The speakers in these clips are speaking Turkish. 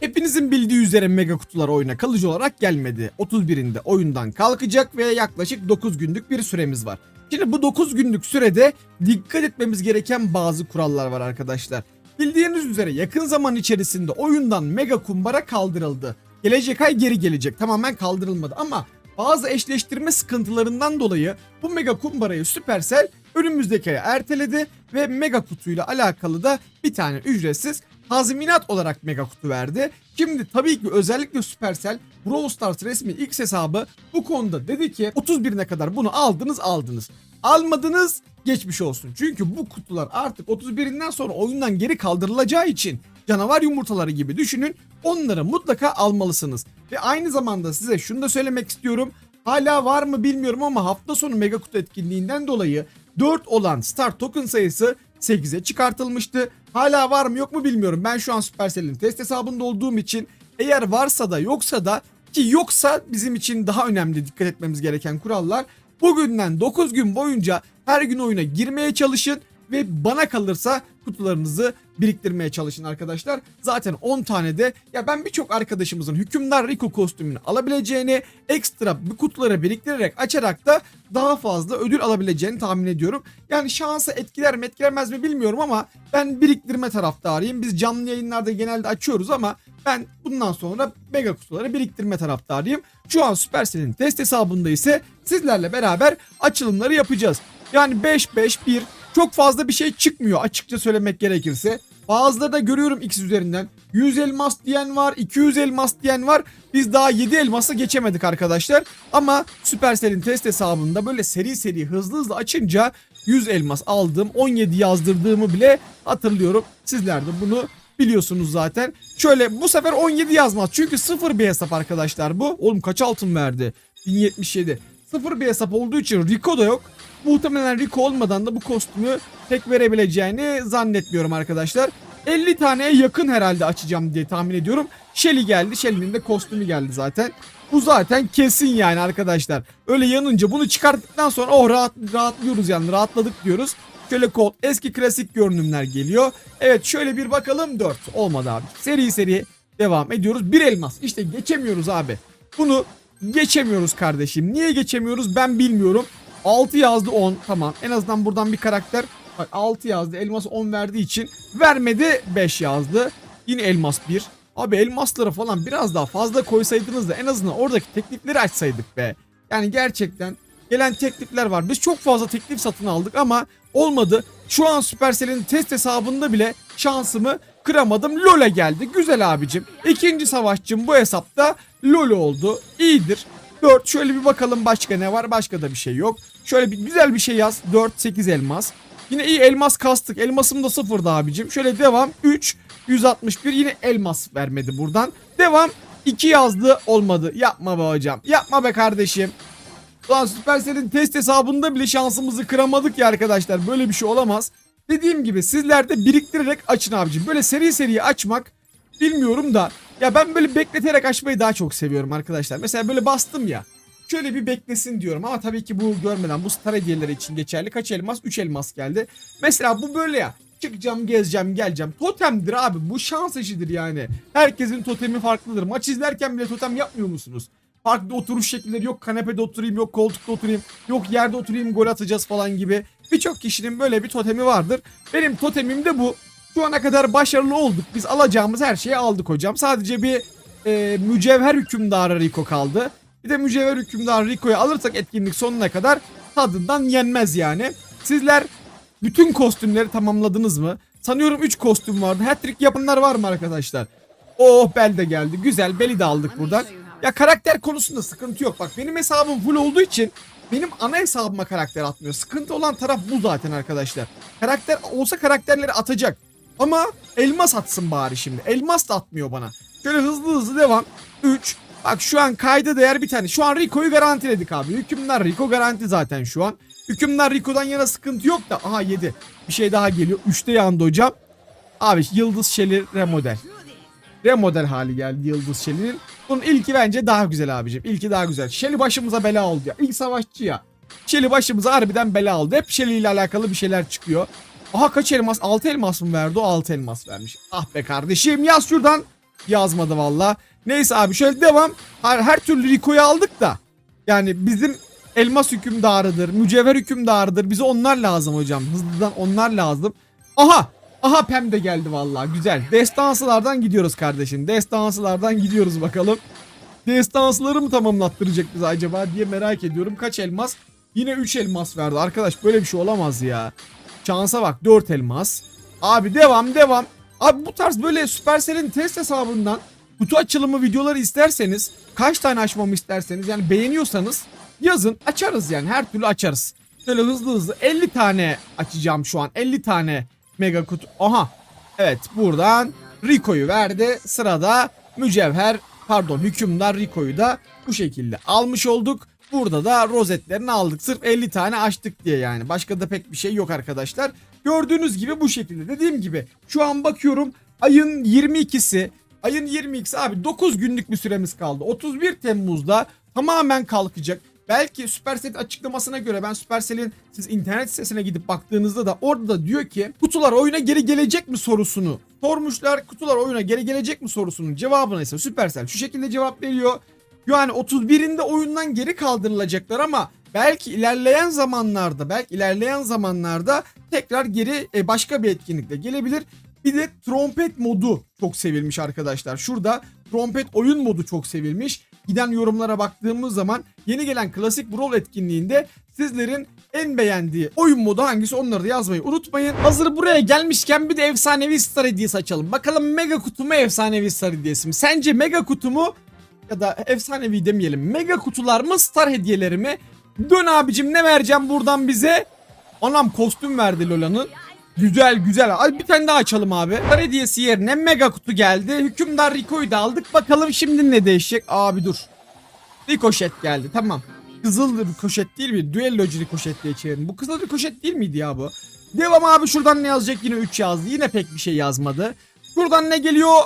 Hepinizin bildiği üzere mega kutular oyuna kalıcı olarak gelmedi. 31'inde oyundan kalkacak ve yaklaşık 9 günlük bir süremiz var. Şimdi bu 9 günlük sürede dikkat etmemiz gereken bazı kurallar var arkadaşlar. Bildiğiniz üzere yakın zaman içerisinde oyundan mega kumbara kaldırıldı. Gelecek ay geri gelecek. Tamamen kaldırılmadı ama bazı eşleştirme sıkıntılarından dolayı bu mega kumbarayı Supercell önümüzdeki aya erteledi ve mega kutuyla alakalı da bir tane ücretsiz tazminat olarak mega kutu verdi. Şimdi tabii ki özellikle Supercell Brawl Stars resmi X hesabı bu konuda dedi ki 31'ine kadar bunu aldınız aldınız. Almadınız geçmiş olsun. Çünkü bu kutular artık 31'inden sonra oyundan geri kaldırılacağı için canavar yumurtaları gibi düşünün. Onları mutlaka almalısınız. Ve aynı zamanda size şunu da söylemek istiyorum. Hala var mı bilmiyorum ama hafta sonu mega kutu etkinliğinden dolayı 4 olan Star Token sayısı 8'e çıkartılmıştı. Hala var mı yok mu bilmiyorum. Ben şu an Supercell'in test hesabında olduğum için eğer varsa da yoksa da ki yoksa bizim için daha önemli dikkat etmemiz gereken kurallar. Bugünden 9 gün boyunca her gün oyuna girmeye çalışın ve bana kalırsa kutularınızı biriktirmeye çalışın arkadaşlar. Zaten 10 tane de ya ben birçok arkadaşımızın hükümdar Rico kostümünü alabileceğini ekstra bu kutuları biriktirerek açarak da daha fazla ödül alabileceğini tahmin ediyorum. Yani şansa etkiler mi etkilemez mi bilmiyorum ama ben biriktirme taraftarıyım. Biz canlı yayınlarda genelde açıyoruz ama ben bundan sonra mega kutuları biriktirme taraftarıyım. Şu an Supercell'in test hesabında ise sizlerle beraber açılımları yapacağız. Yani 5-5-1 çok fazla bir şey çıkmıyor açıkça söylemek gerekirse. Bazıları da görüyorum X üzerinden. 100 elmas diyen var, 200 elmas diyen var. Biz daha 7 elmasa geçemedik arkadaşlar. Ama Supercell'in test hesabında böyle seri seri hızlı hızlı açınca 100 elmas aldığım, 17 yazdırdığımı bile hatırlıyorum. Sizler de bunu biliyorsunuz zaten. Şöyle bu sefer 17 yazmaz. Çünkü sıfır bir hesap arkadaşlar bu. Oğlum kaç altın verdi? 1077. Sıfır bir hesap olduğu için Rico da yok. Muhtemelen Rico olmadan da bu kostümü tek verebileceğini zannetmiyorum arkadaşlar. 50 taneye yakın herhalde açacağım diye tahmin ediyorum. Shelly geldi. Shelly'nin de kostümü geldi zaten. Bu zaten kesin yani arkadaşlar. Öyle yanınca bunu çıkarttıktan sonra oh rahat, rahatlıyoruz yani rahatladık diyoruz. Şöyle kod eski klasik görünümler geliyor. Evet şöyle bir bakalım 4 olmadı abi. Seri seri devam ediyoruz. Bir elmas işte geçemiyoruz abi. Bunu geçemiyoruz kardeşim. Niye geçemiyoruz ben bilmiyorum. 6 yazdı 10 tamam en azından buradan bir karakter Bak 6 yazdı elmas 10 verdiği için vermedi 5 yazdı. Yine elmas 1. Abi elmasları falan biraz daha fazla koysaydınız da en azından oradaki teklifleri açsaydık be. Yani gerçekten gelen teklifler var. Biz çok fazla teklif satın aldık ama olmadı. Şu an Supercell'in test hesabında bile şansımı kıramadım. LoL'e geldi. Güzel abicim. İkinci savaşçım bu hesapta LoL oldu. İyidir. 4 şöyle bir bakalım başka ne var? Başka da bir şey yok. Şöyle bir güzel bir şey yaz. 4 8 elmas. Yine iyi elmas kastık. Elmasım da sıfırdı abicim. Şöyle devam. 3 161 yine elmas vermedi buradan. Devam. 2 yazdı olmadı. Yapma be hocam. Yapma be kardeşim. Ulan Supercell'in test hesabında bile şansımızı kıramadık ya arkadaşlar. Böyle bir şey olamaz. Dediğim gibi sizler de biriktirerek açın abicim. Böyle seri seri açmak bilmiyorum da. Ya ben böyle bekleterek açmayı daha çok seviyorum arkadaşlar. Mesela böyle bastım ya. Şöyle bir beklesin diyorum ama tabii ki bu görmeden bu star hediyeleri için geçerli. Kaç elmas? 3 elmas geldi. Mesela bu böyle ya. Çıkacağım, gezeceğim, geleceğim. Totemdir abi. Bu şans işidir yani. Herkesin totemi farklıdır. Maç izlerken bile totem yapmıyor musunuz? Farklı oturuş şekilleri yok. Kanepede oturayım, yok koltukta oturayım, yok yerde oturayım, gol atacağız falan gibi. Birçok kişinin böyle bir totemi vardır. Benim totemim de bu. Şu ana kadar başarılı olduk. Biz alacağımız her şeyi aldık hocam. Sadece bir e, mücevher hükümdarı Rico kaldı. Bir de mücevher hükümdarı Rico'yu alırsak etkinlik sonuna kadar tadından yenmez yani. Sizler bütün kostümleri tamamladınız mı? Sanıyorum 3 kostüm vardı. Hat-trick yapanlar var mı arkadaşlar? Oh bel de geldi. Güzel beli de aldık buradan. Ya karakter konusunda sıkıntı yok. Bak benim hesabım full olduğu için benim ana hesabıma karakter atmıyor. Sıkıntı olan taraf bu zaten arkadaşlar. Karakter olsa karakterleri atacak. Ama elmas atsın bari şimdi. Elmas da atmıyor bana. Şöyle hızlı hızlı devam. 3. Bak şu an kayda değer bir tane. Şu an Rico'yu garantiledik abi. Hükümdar Rico garanti zaten şu an. Hükümdar Rico'dan yana sıkıntı yok da. Aha 7. Bir şey daha geliyor. 3'te yandı hocam. Abi Yıldız Şeli remodel. Remodel hali geldi Yıldız Şeli'nin. Bunun ilki bence daha güzel abicim. İlki daha güzel. Şeli başımıza bela oldu ya. İlk savaşçı ya. Şeli başımıza harbiden bela oldu. Hep Şeli ile alakalı bir şeyler çıkıyor. Aha kaç elmas? 6 elmas mı verdi? O 6 elmas vermiş. Ah be kardeşim yaz şuradan. Yazmadı valla. Neyse abi şöyle devam. Her, her türlü Rico'yu aldık da. Yani bizim elmas hükümdarıdır, mücevher hükümdarıdır. Bize onlar lazım hocam. Hızlıdan onlar lazım. Aha! Aha Pem de geldi valla. Güzel. Destansılardan gidiyoruz kardeşim. Destansılardan gidiyoruz bakalım. Destansıları mı tamamlattıracak bize acaba diye merak ediyorum. Kaç elmas? Yine 3 elmas verdi. Arkadaş böyle bir şey olamaz ya. Şansa bak 4 elmas. Abi devam devam. Abi bu tarz böyle Supercell'in test hesabından kutu açılımı videoları isterseniz kaç tane açmamı isterseniz yani beğeniyorsanız yazın açarız yani her türlü açarız. Şöyle hızlı hızlı 50 tane açacağım şu an 50 tane mega kutu. Aha evet buradan Rico'yu verdi sırada mücevher pardon hükümdar Rico'yu da bu şekilde almış olduk. Burada da rozetlerini aldık. Sırf 50 tane açtık diye yani. Başka da pek bir şey yok arkadaşlar. Gördüğünüz gibi bu şekilde. Dediğim gibi şu an bakıyorum ayın 22'si. Ayın 22'si abi 9 günlük bir süremiz kaldı. 31 Temmuz'da tamamen kalkacak. Belki Supercell açıklamasına göre ben Supercell'in siz internet sitesine gidip baktığınızda da orada da diyor ki kutular oyuna geri gelecek mi sorusunu sormuşlar. Kutular oyuna geri gelecek mi sorusunun cevabına ise Supercell şu şekilde cevap veriyor. Yani 31'inde oyundan geri kaldırılacaklar ama belki ilerleyen zamanlarda belki ilerleyen zamanlarda tekrar geri e, başka bir etkinlikle gelebilir. Bir de trompet modu çok sevilmiş arkadaşlar. Şurada trompet oyun modu çok sevilmiş. Giden yorumlara baktığımız zaman yeni gelen klasik Brawl etkinliğinde sizlerin en beğendiği oyun modu hangisi onları da yazmayı unutmayın. Hazır buraya gelmişken bir de efsanevi star hediyesi açalım. Bakalım mega kutu mu efsanevi star hediyesi mi? Sence mega kutu mu ya da efsanevi demeyelim. Mega kutular mı star hediyeleri mi? Dön abicim ne vereceğim buradan bize? Anam kostüm verdi Lola'nın. Güzel güzel. Hadi bir tane daha açalım abi. Star hediyesi yerine mega kutu geldi. Hükümdar Rico'yu da aldık. Bakalım şimdi ne değişecek? Abi dur. Rikoşet geldi tamam. Kızıl rikoşet değil mi? Düellocu rikoşet diye çevirin. Bu kızıl rikoşet değil miydi ya bu? Devam abi şuradan ne yazacak? Yine 3 yazdı. Yine pek bir şey yazmadı. Buradan ne geliyor?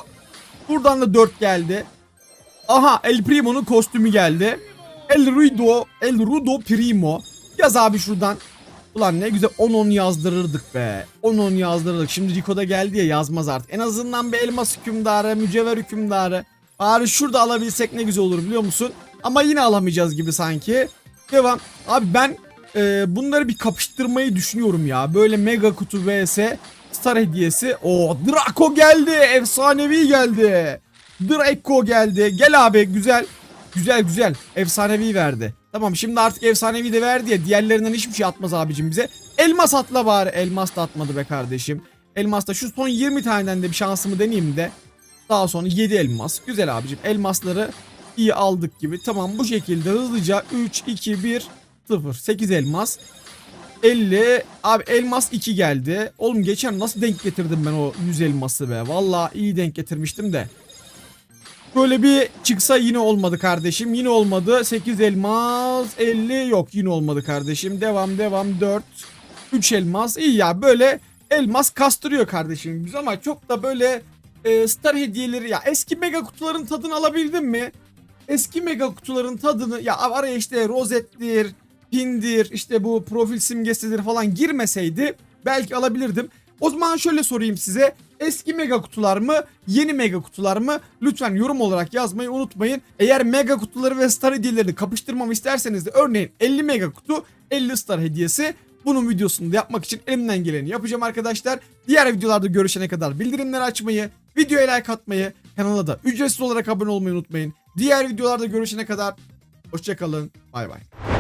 Buradan da 4 geldi. Aha El Primo'nun kostümü geldi. El Rudo, El Rudo Primo. Yaz abi şuradan. Ulan ne güzel 10-10 yazdırırdık be. 10-10 yazdırırdık. Şimdi Rico'da geldi ya yazmaz artık. En azından bir elmas hükümdarı, mücevher hükümdarı. Bari şurada alabilsek ne güzel olur biliyor musun? Ama yine alamayacağız gibi sanki. Devam. Abi ben e, bunları bir kapıştırmayı düşünüyorum ya. Böyle mega kutu vs star hediyesi. O Draco geldi. Efsanevi geldi. Draco geldi. Gel abi güzel. Güzel güzel. Efsanevi verdi. Tamam şimdi artık efsanevi de verdi ya. Diğerlerinden hiçbir şey atmaz abicim bize. Elmas atla bari. Elmas da atmadı be kardeşim. Elmas da şu son 20 taneden de bir şansımı deneyeyim de. Daha sonra 7 elmas. Güzel abicim. Elmasları iyi aldık gibi. Tamam bu şekilde hızlıca 3, 2, 1, 0. 8 elmas. 50. Abi elmas 2 geldi. Oğlum geçen nasıl denk getirdim ben o 100 elması be. Vallahi iyi denk getirmiştim de. Böyle bir çıksa yine olmadı kardeşim. Yine olmadı. 8 elmas 50 yok yine olmadı kardeşim. Devam devam 4. 3 elmas. İyi ya böyle elmas kastırıyor kardeşim biz ama çok da böyle e, star hediyeleri ya eski mega kutuların tadını alabildin mi? Eski mega kutuların tadını ya araya işte rozettir, pindir, işte bu profil simgesidir falan girmeseydi belki alabilirdim. O zaman şöyle sorayım size. Eski mega kutular mı, yeni mega kutular mı? Lütfen yorum olarak yazmayı unutmayın. Eğer mega kutuları ve star hediyelerini kapıştırmamı isterseniz de örneğin 50 mega kutu, 50 star hediyesi bunun videosunu da yapmak için elimden geleni yapacağım arkadaşlar. Diğer videolarda görüşene kadar bildirimleri açmayı, videoya like atmayı, kanala da ücretsiz olarak abone olmayı unutmayın. Diğer videolarda görüşene kadar hoşçakalın. Bay bay.